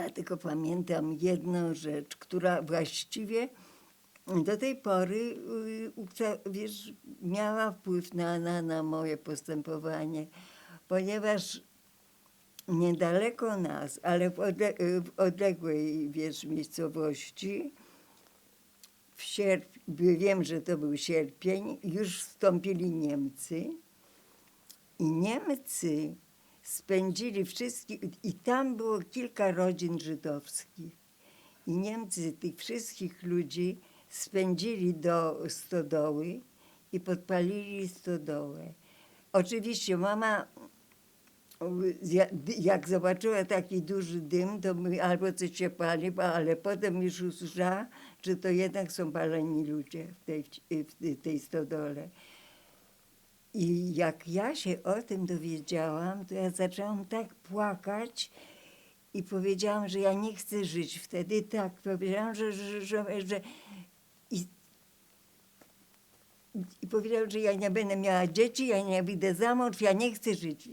Ja tylko pamiętam jedną rzecz, która właściwie do tej pory y, wiesz, miała wpływ na, na, na moje postępowanie, ponieważ niedaleko nas, ale w, odle- y, w odległej wiesz, miejscowości, w sierp- wiem, że to był sierpień, już wstąpili Niemcy i Niemcy spędzili wszystkich, i tam było kilka rodzin żydowskich. I Niemcy tych wszystkich ludzi spędzili do stodoły i podpalili stodołę. Oczywiście mama, jak zobaczyła taki duży dym, to my albo coś się pali, ale potem już usłyszała, że to jednak są paleni ludzie w tej, w tej stodole. I jak ja się o tym dowiedziałam, to ja zaczęłam tak płakać i powiedziałam, że ja nie chcę żyć. Wtedy tak powiedziałam, że, że, że, że i, i że ja nie będę miała dzieci, ja nie wyjdę za mąż, ja nie chcę żyć.